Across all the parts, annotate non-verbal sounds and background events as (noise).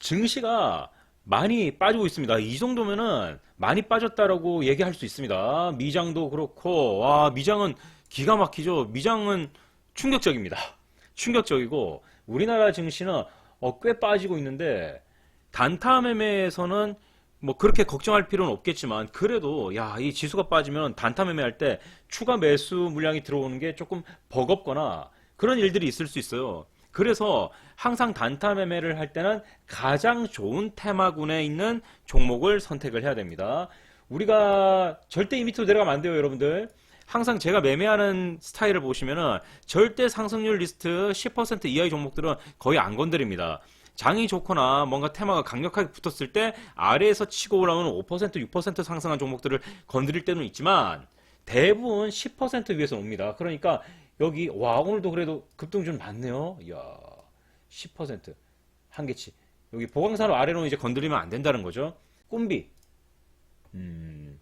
증시가 많이 빠지고 있습니다. 이 정도면은 많이 빠졌다라고 얘기할 수 있습니다. 미장도 그렇고, 와, 미장은 기가 막히죠. 미장은 충격적입니다. (laughs) 충격적이고, 우리나라 증시는 어, 꽤 빠지고 있는데, 단타 매매에서는 뭐 그렇게 걱정할 필요는 없겠지만, 그래도, 야, 이 지수가 빠지면 단타 매매할 때 추가 매수 물량이 들어오는 게 조금 버겁거나 그런 일들이 있을 수 있어요. 그래서 항상 단타 매매를 할 때는 가장 좋은 테마군에 있는 종목을 선택을 해야 됩니다. 우리가 절대 이 밑으로 내려가면 안 돼요, 여러분들. 항상 제가 매매하는 스타일을 보시면은 절대 상승률 리스트 10% 이하의 종목들은 거의 안 건드립니다. 장이 좋거나 뭔가 테마가 강력하게 붙었을 때 아래에서 치고 올라오는 5% 6% 상승한 종목들을 건드릴 때는 있지만 대부분 10% 위에서 옵니다. 그러니까 여기 와 오늘도 그래도 급등 좀 많네요. 이야 10% 한계치 여기 보강사로 아래로 이제 건드리면 안 된다는 거죠. 꿈비 음,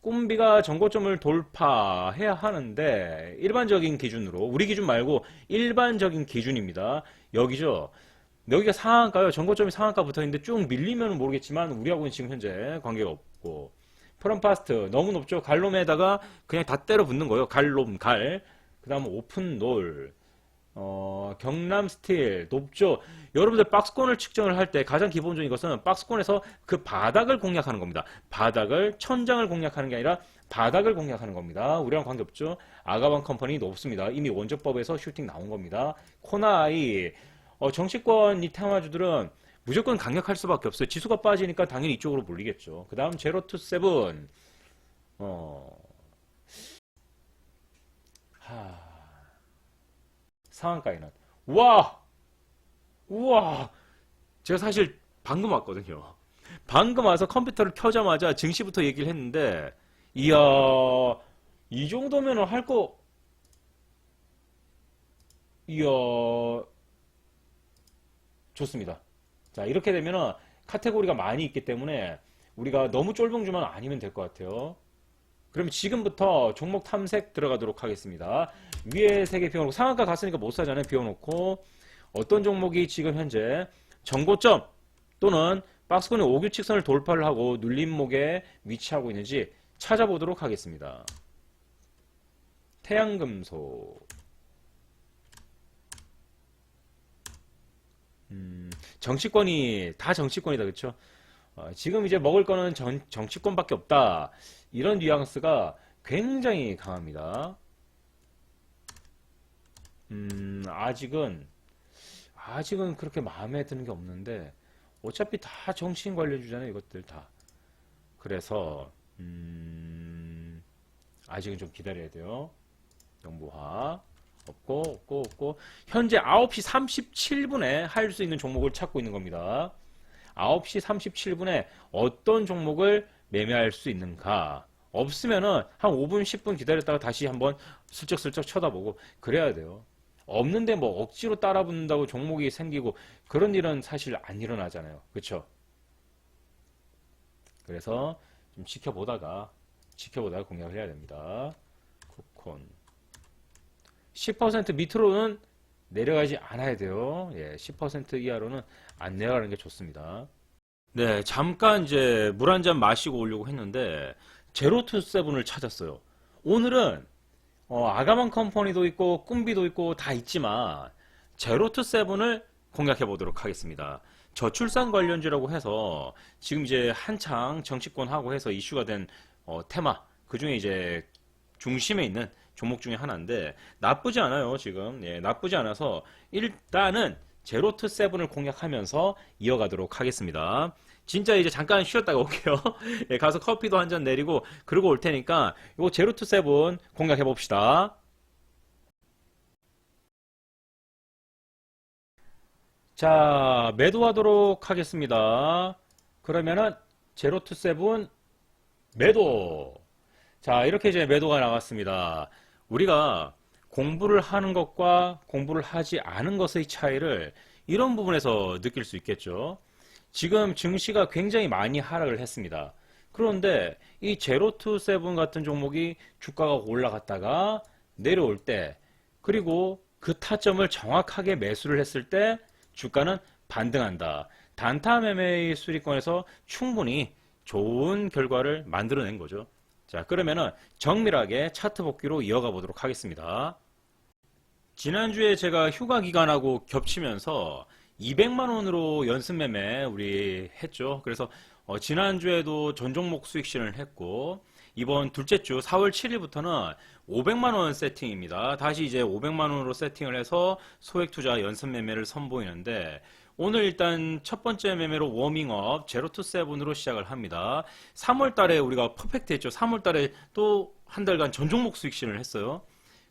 꿈비가 전고점을 돌파해야 하는데 일반적인 기준으로 우리 기준 말고 일반적인 기준입니다. 여기죠. 여기가 상한가요. 전고점이 상한가 붙어 있는데 쭉 밀리면 모르겠지만 우리하고는 지금 현재 관계가 없고 프롬파스트 너무 높죠. 갈롬에다가 그냥 다 때려 붙는 거예요. 갈롬 갈. 그 다음 오픈 놀. 어, 경남 스틸 높죠. 여러분들 박스권을 측정을 할 때 가장 기본적인 것은 박스권에서 그 바닥을 공략하는 겁니다. 바닥을 천장을 공략하는 게 아니라 바닥을 공략하는 겁니다. 우리랑 관계없죠. 아가방 컴퍼니 높습니다. 이미 원조법에서 슈팅 나온 겁니다. 코나아이 어, 정치권 이 테마주들은 무조건 강력할 수밖에 없어요. 지수가 빠지니까 당연히 이쪽으로 몰리겠죠. 그 다음 제로 투 세븐 어, 하, 상한가에는 우와 우와 제가 사실 방금 왔거든요. 방금 와서 컴퓨터를 켜자마자 증시부터 얘기를 했는데 이야 이 정도면은 할 거 이야 좋습니다. 자, 이렇게 되면은 카테고리가 많이 있기 때문에 우리가 너무 쫄봉주만 아니면 될 것 같아요. 그럼 지금부터 종목 탐색 들어가도록 하겠습니다. 위에 세 개 비워놓고 상한가 갔으니까 못 사잖아요. 비워놓고 어떤 종목이 지금 현재 정고점 또는 박스권의 5규칙선을 돌파를 하고 눌림목에 위치하고 있는지 찾아보도록 하겠습니다. 태양금속 음, 정치권이 다 정치권이다, 그렇 죠? 지금 이제 먹을 거는 전- 정치권밖에 없다. 이런 뉘앙스가 굉장히 강합니다. 음, 아직은 아직은 그렇게 마음에 드는 게 없는데 어차피 다 정치인 관련주잖아요, 이것들 다. 그래서 음, 아직은 좀 기다려야 돼요. 영부화 없고 없고 없고 현재 9시 37분에 할 수 있는 종목을 찾고 있는 겁니다. 9시 37분에 어떤 종목을 매매할 수 있는가? 없으면은 한 5분, 10분 기다렸다가 다시 한번 슬쩍슬쩍 쳐다보고 그래야 돼요. 없는데 뭐 억지로 따라 붙는다고 종목이 생기고 그런 일은 사실 안 일어나잖아요. 그렇죠? 그래서 좀 지켜보다가 지켜보다가 공략을 해야 됩니다. 쿠콘 10% 밑으로는 내려가지 않아야 돼요. 예, 10% 이하로는 안 내려가는 게 좋습니다. 네, 잠깐 이제 물 한 잔 마시고 오려고 했는데 제로투 세븐을 찾았어요. 오늘은 어, 아가만 컴퍼니도 있고 꿈비도 있고 다 있지만 제로투 세븐을 공략해 보도록 하겠습니다. 저출산 관련주라고 해서 지금 이제 한창 정치권하고 해서 이슈가 된 어, 테마 그 중에 이제 중심에 있는 종목 중에 하나인데 나쁘지 않아요 지금 예, 나쁘지 않아서 일단은 제로투 세븐을 공략하면서 이어가도록 하겠습니다. 진짜 이제 잠깐 쉬었다가 올게요. (laughs) 예, 가서 커피도 한 잔 내리고 그러고 올 테니까 이거 제로투 세븐 공략해 봅시다. 자, 매도하도록 하겠습니다. 그러면은 제로투 세븐 매도. 자, 이렇게 이제 매도가 나왔습니다. 우리가 공부를 하는 것과 공부를 하지 않은 것의 차이를 이런 부분에서 느낄 수 있겠죠. 지금 증시가 굉장히 많이 하락을 했습니다. 그런데 이 제로투 세븐 같은 종목이 주가가 올라갔다가 내려올 때 그리고 그 타점을 정확하게 매수를 했을 때 주가는 반등한다. 단타 매매 수리권에서 충분히 좋은 결과를 만들어낸 거죠. 자, 그러면은 정밀하게 차트 복귀로 이어가 보도록 하겠습니다. 지난주에 제가 휴가 기간하고 겹치면서 200만 원으로 연습 매매 우리 했죠. 그래서 어, 지난주에도 전 종목 수익 실현을 했고 이번 둘째 주 4월 7일부터는 500만 원 세팅입니다. 다시 이제 500만 원으로 세팅을 해서 소액 투자 연습 매매를 선보이는데 오늘 일단 첫 번째 매매로 워밍업 제로 투 세븐으로 시작을 합니다. 3월 달에 우리가 퍼펙트 했죠. 3월 달에 또 한 달간 전 종목 수익 실현을 했어요.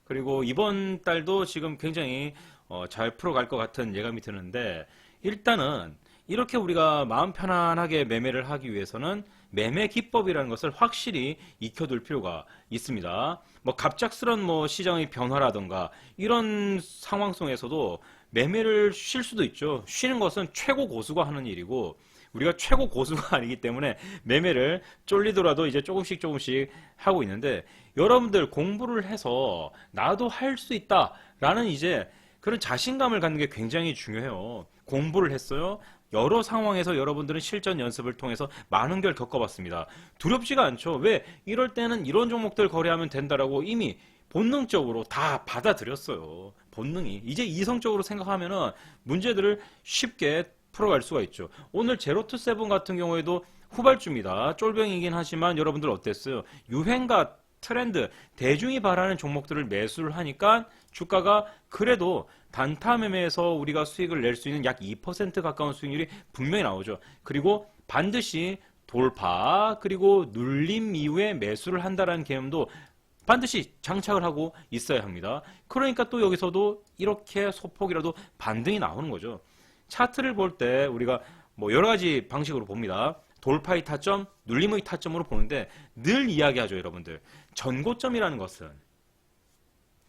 그리고 이번 달도 지금 굉장히 어, 잘 풀어갈 것 같은 예감이 드는데 일단은 이렇게 우리가 마음 편안하게 매매를 하기 위해서는 매매 기법이라는 것을 확실히 익혀둘 필요가 있습니다. 뭐 갑작스런 뭐 시장의 변화라던가 이런 상황 속에서도 매매를 쉴 수도 있죠. 쉬는 것은 최고 고수가 하는 일이고 우리가 최고 고수가 (laughs) 아니기 때문에 매매를 쫄리더라도 이제 조금씩 조금씩 하고 있는데 여러분들 공부를 해서 나도 할 수 있다라는 이제 그런 자신감을 갖는 게 굉장히 중요해요. 공부를 했어요. 여러 상황에서 여러분들은 실전 연습을 통해서 많은 걸 겪어봤습니다. 두렵지가 않죠. 왜? 이럴 때는 이런 종목들 거래하면 된다라고 이미 본능적으로 다 받아들였어요. 본능이. 이제 이성적으로 생각하면은 문제들을 쉽게 풀어갈 수가 있죠. 오늘 제로투 세븐 같은 경우에도 후발주입니다. 쫄병이긴 하지만 여러분들 어땠어요? 유행과 트렌드, 대중이 바라는 종목들을 매수를 하니까 주가가 그래도 단타 매매에서 우리가 수익을 낼 수 있는 약 2% 가까운 수익률이 분명히 나오죠. 그리고 반드시 돌파, 그리고 눌림 이후에 매수를 한다라는 개념도 반드시 장착을 하고 있어야 합니다. 그러니까 또 여기서도 이렇게 소폭이라도 반등이 나오는 거죠. 차트를 볼 때 우리가 뭐 여러 가지 방식으로 봅니다. 돌파의 타점, 눌림의 타점으로 보는데 늘 이야기하죠, 여러분들. 전고점이라는 것은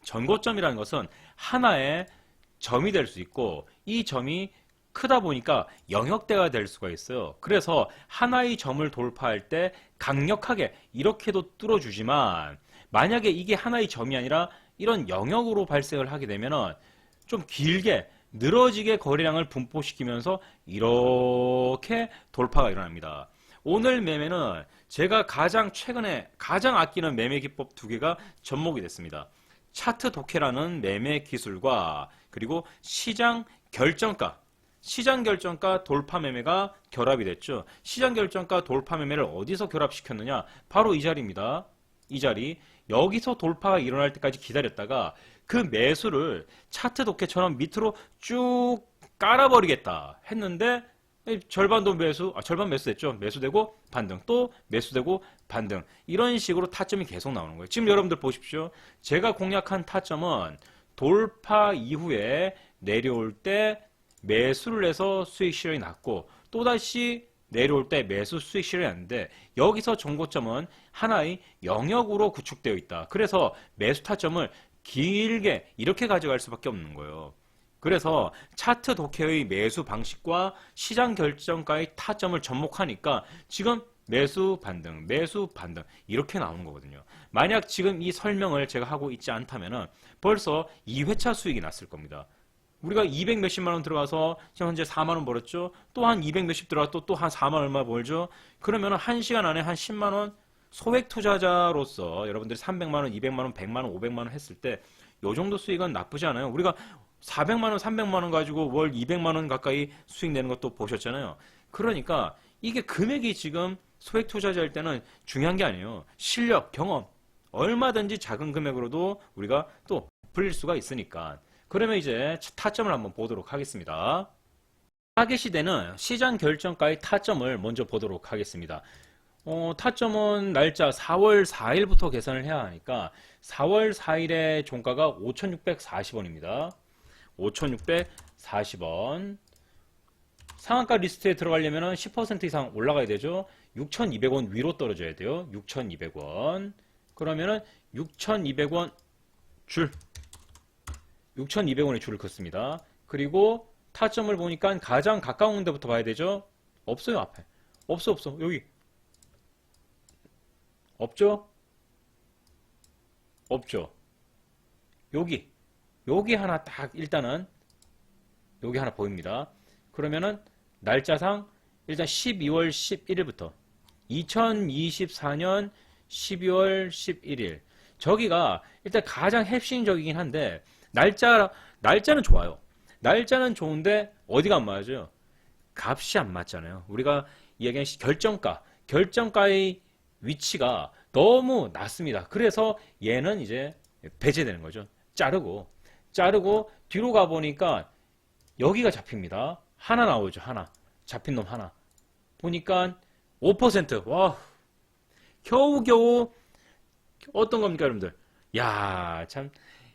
전고점이라는 것은 하나의 점이 될 수 있고 이 점이 크다 보니까 영역대가 될 수가 있어요. 그래서 하나의 점을 돌파할 때 강력하게 이렇게도 뚫어주지만 만약에 이게 하나의 점이 아니라 이런 영역으로 발생을 하게 되면은 좀 길게 늘어지게 거래량을 분포시키면서 이렇게 돌파가 일어납니다. 오늘 매매는 제가 가장 최근에 가장 아끼는 매매 기법 두 개가 접목이 됐습니다. 차트 독해라는 매매 기술과 그리고 시장 결정가 시장 결정가 돌파 매매가 결합이 됐죠. 시장 결정가 돌파 매매를 어디서 결합시켰느냐? 바로 이 자리입니다. 이 자리. 여기서 돌파가 일어날 때까지 기다렸다가 그 매수를 차트 독해처럼 밑으로 쭉 깔아버리겠다 했는데 절반도 매수, 아, 절반 매수됐죠. 매수되고 반등, 또 매수되고 반등. 이런 식으로 타점이 계속 나오는 거예요. 지금 여러분들 보십시오. 제가 공략한 타점은 돌파 이후에 내려올 때 매수를 해서 수익 실현이 났고 또다시 내려올 때 매수 수익 실현이 났는데 여기서 정고점은 하나의 영역으로 구축되어 있다. 그래서 매수 타점을 길게 이렇게 가져갈 수밖에 없는 거예요. 그래서 차트 독해의 매수 방식과 시장 결정가의 타점을 접목하니까 지금 매수 반등, 매수 반등 이렇게 나오는 거거든요. 만약 지금 이 설명을 제가 하고 있지 않다면은 벌써 2회차 수익이 났을 겁니다. 우리가 200 몇십만 원 들어가서 지금 현재 4만 원 벌었죠. 또 한 200 몇십 들어가 또 또 한 4만 얼마 벌죠. 그러면 한 시간 안에 한 10만 원 소액 투자자로서 여러분들이 300만 원, 200만 원, 100만 원, 500만 원 했을 때 요 정도 수익은 나쁘지 않아요. 우리가 400만 원, 300만 원 가지고 월 200만 원 가까이 수익 내는 것도 보셨잖아요. 그러니까 이게 금액이 지금 소액 투자자일 때는 중요한 게 아니에요. 실력, 경험. 얼마든지 작은 금액으로도 우리가 또 불릴 수가 있으니까. 그러면 이제 타점을 한번 보도록 하겠습니다. 타겟 시대는 시장 결정가의 타점을 먼저 보도록 하겠습니다. 어, 타점은 날짜 4월 4일부터 계산을 해야 하니까 4월 4일의 종가가 5,640원입니다. 5,640원. 상한가 리스트에 들어가려면 10% 이상 올라가야 되죠. 6,200원 위로 떨어져야 돼요. 6,200원. 그러면은 6,200원 줄. 6,200원의 줄을 긋습니다. 그리고 타점을 보니까 가장 가까운 데부터 봐야 되죠. 없어요, 앞에. 없어, 없어. 여기. 없죠? 없죠? 여기. 여기 하나 딱 일단은 여기 하나 보입니다. 그러면은 날짜상 일단 12월 11일부터 2024년 12월 11일 저기가 일단 가장 핵심적이긴 한데 날짜 날짜는 좋아요. 날짜는 좋은데 어디가 안 맞아요? 값이 안 맞잖아요. 우리가 이야기한 시- 결정가, 결정가의 위치가 너무 낮습니다. 그래서 얘는 이제 배제되는 거죠. 자르고, 자르고 뒤로 가 보니까 여기가 잡힙니다. 하나 나오죠. 하나. 잡힌 놈 하나. 보니까 5%. 와, 겨우겨우 어떤 겁니까, 여러분들? 야, 참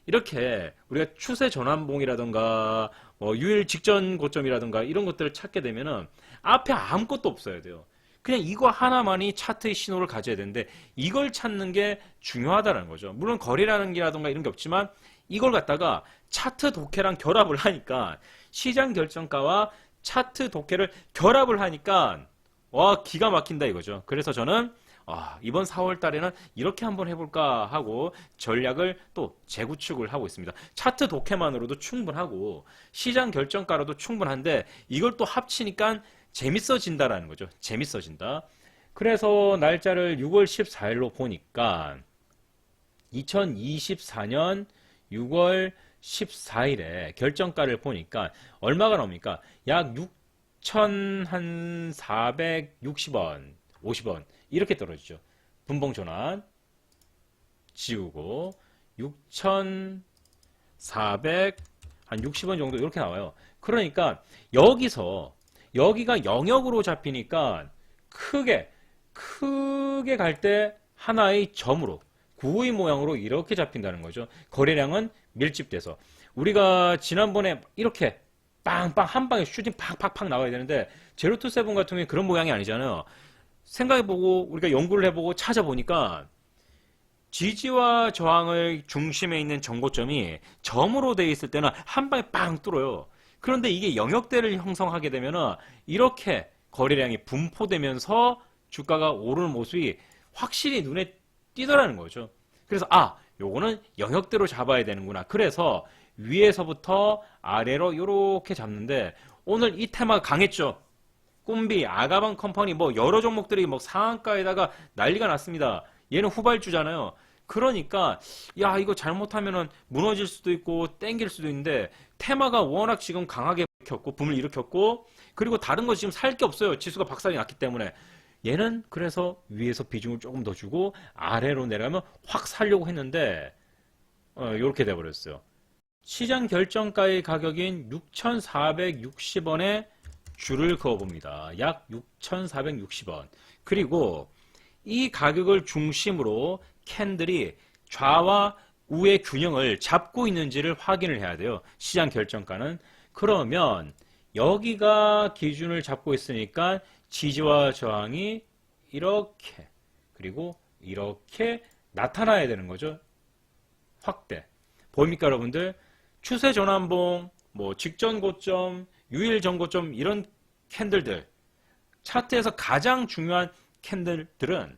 이렇게 우리가 추세 전환봉이라던가 뭐 유일 직전 고점이라던가 이런 것들을 찾게 되면은 앞에 아무것도 없어야 돼요. 그냥 이거 하나만이 차트의 신호를 가져야 되는데 이걸 찾는 게 중요하다는 거죠. 물론 거래라는 게라던가 이런 게 없지만 이걸 갖다가 차트 독해랑 결합을 하니까 시장 결정가와 차트 독해를 결합을 하니까 와 기가 막힌다 이거죠. 그래서 저는 아, 이번 4월 달에는 이렇게 한번 해볼까 하고 전략을 또 재구축을 하고 있습니다. 차트 독해만으로도 충분하고 시장 결정가로도 충분한데 이걸 또 합치니까 재밌어진다라는 거죠. 재밌어진다. 그래서 날짜를 6월 14일로 보니까 2024년 6월 14일에 결정가를 보니까 얼마가 나옵니까? 약 6,460원, 50원 이렇게 떨어지죠. 분봉 전환 지우고 6,400 한 60원 정도 이렇게 나와요. 그러니까 여기서 여기가 영역으로 잡히니까 크게 크게 갈 때 하나의 점으로 구의 모양으로 이렇게 잡힌다는 거죠. 거래량은 밀집돼서 우리가 지난번에 이렇게 빵빵 한 방에 슈팅 팍팍팍 나와야 되는데 제로투 세븐 같은 경우에 그런 모양이 아니잖아요. 생각해보고 우리가 연구를 해보고 찾아보니까 지지와 저항의 중심에 있는 정고점이 점으로 되어 있을 때는 한 방에 빵 뚫어요. 그런데 이게 영역대를 형성하게 되면은 이렇게 거래량이 분포되면서 주가가 오르는 모습이 확실히 눈에 띄더라는 거죠. 그래서 아, 요거는 영역대로 잡아야 되는구나. 그래서 위에서부터 아래로 이렇게 잡는데 오늘 이 테마가 강했죠. 꿈비, 아가방 컴퍼니 뭐 여러 종목들이 뭐 상한가에다가 난리가 났습니다. 얘는 후발주잖아요. 그러니까 야 이거 잘못하면은 무너질 수도 있고 땡길 수도 있는데 테마가 워낙 지금 강하게 일으켰고 붐을 일으켰고 그리고 다른 거 지금 살 게 없어요. 지수가 박살이 났기 때문에 얘는 그래서 위에서 비중을 조금 더 주고 아래로 내려가면 확 살려고 했는데 어, 이렇게 돼버렸어요. 시장 결정가의 가격인 6,460원에 줄을 그어봅니다. 약 6,460원. 그리고 이 가격을 중심으로 캔들이 좌와 우의 균형을 잡고 있는지를 확인을 해야 돼요. 시장 결정가는. 그러면 여기가 기준을 잡고 있으니까 지지와 저항이 이렇게 그리고 이렇게 나타나야 되는 거죠. 확대. 보입니까 여러분들? 추세 전환봉, 뭐 직전 고점, 유일 전고점 이런 캔들들 차트에서 가장 중요한 캔들들은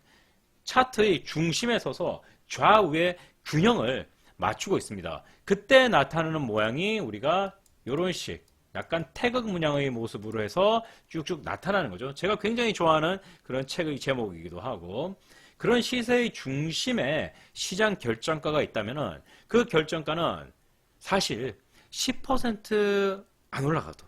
차트의 중심에 서서 좌우의 균형을 맞추고 있습니다. 그때 나타나는 모양이 우리가 이런 식 약간 태극 문양의 모습으로 해서 쭉쭉 나타나는 거죠. 제가 굉장히 좋아하는 그런 책의 제목이기도 하고 그런 시세의 중심에 시장 결정가가 있다면은 그 결정가는 사실 10%안 올라가도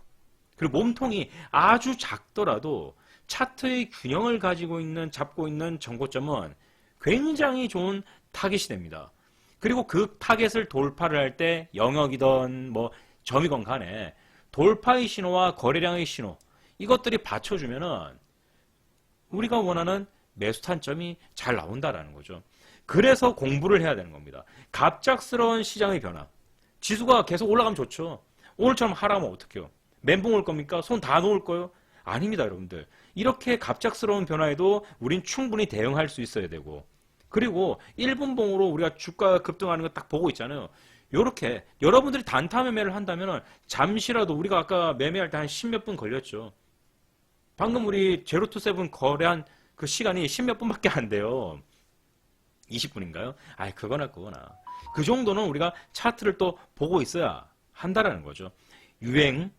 그리고 몸통이 아주 작더라도 차트의 균형을 가지고 있는 잡고 있는 정고점은 굉장히 좋은 타겟이 됩니다. 그리고 그 타겟을 돌파를 할 때 영역이던 뭐 점이건 간에 돌파의 신호와 거래량의 신호 이것들이 받쳐주면은 우리가 원하는 매수 탄점이 잘 나온다라는 거죠. 그래서 공부를 해야 되는 겁니다. 갑작스러운 시장의 변화. 지수가 계속 올라가면 좋죠. 오늘처럼 하라면 어떡해요? 멘붕 올 겁니까? 손 다 놓을 거요? 아닙니다, 여러분들. 이렇게 갑작스러운 변화에도 우린 충분히 대응할 수 있어야 되고, 그리고 1분봉으로 우리가 주가 급등하는 거 딱 보고 있잖아요. 요렇게 여러분들이 단타 매매를 한다면 잠시라도 우리가 아까 매매할 때한 10몇 분 걸렸죠. 방금 우리 제로투 세븐 거래한 그 시간이 10몇 분밖에 안 돼요. 20분인가요? 아이, 그거나 그거나. 그 정도는 우리가 차트를 또 보고 있어야 한다라는 거죠. 유행,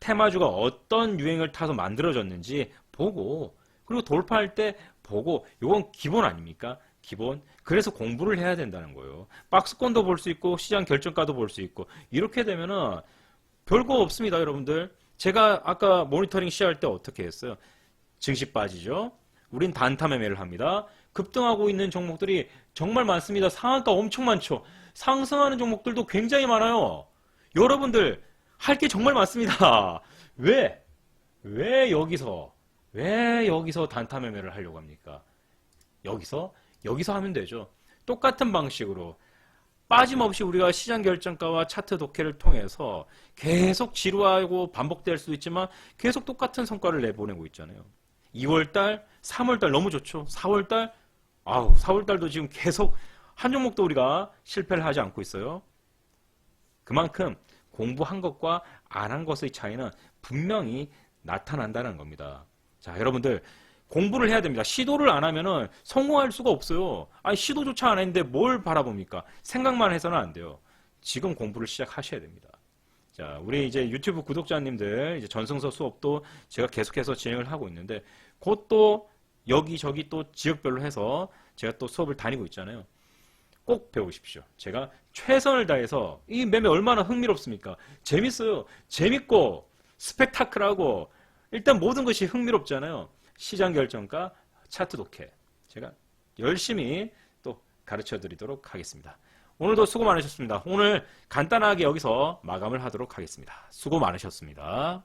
테마주가 어떤 유행을 타서 만들어졌는지 보고 그리고 돌파할 때 보고 이건 기본 아닙니까? 기본. 그래서 공부를 해야 된다는 거예요. 박스권도 볼 수 있고 시장 결정가도 볼 수 있고 이렇게 되면은 별거 없습니다, 여러분들. 제가 아까 모니터링 시작할 때 어떻게 했어요? 증시 빠지죠? 우린 단타 매매를 합니다. 급등하고 있는 종목들이 정말 많습니다. 상한가 엄청 많죠. 상승하는 종목들도 굉장히 많아요. 여러분들 할 게 정말 많습니다. (laughs) 왜? 왜 여기서 왜 여기서 단타 매매를 하려고 합니까? 여기서 여기서 하면 되죠. 똑같은 방식으로 빠짐없이 우리가 시장 결정가와 차트 독해를 통해서 계속 지루하고 반복될 수 있지만 계속 똑같은 성과를 내보내고 있잖아요. 2월달, 3월달 너무 좋죠. 4월달, 아우 4월달도 지금 계속 한 종목도 우리가 실패를 하지 않고 있어요. 그만큼 공부한 것과 안 한 것의 차이는 분명히 나타난다는 겁니다. 자, 여러분들 공부를 해야 됩니다. 시도를 안 하면은 성공할 수가 없어요. 아니 시도조차 안 했는데 뭘 바라봅니까? 생각만 해서는 안 돼요. 지금 공부를 시작하셔야 됩니다. 자, 우리 이제 유튜브 구독자님들 이제 전승서 수업도 제가 계속해서 진행을 하고 있는데 곧 또 여기저기 또 지역별로 해서 제가 또 수업을 다니고 있잖아요. 꼭 배우십시오. 제가 최선을 다해서 이 매매 얼마나 흥미롭습니까? 재밌어요. 재밌고 스펙타클하고 일단 모든 것이 흥미롭잖아요. 시장 결정가, 차트 독해. 제가 열심히 또 가르쳐 드리도록 하겠습니다. 오늘도 수고 많으셨습니다. 오늘 간단하게 여기서 마감을 하도록 하겠습니다. 수고 많으셨습니다.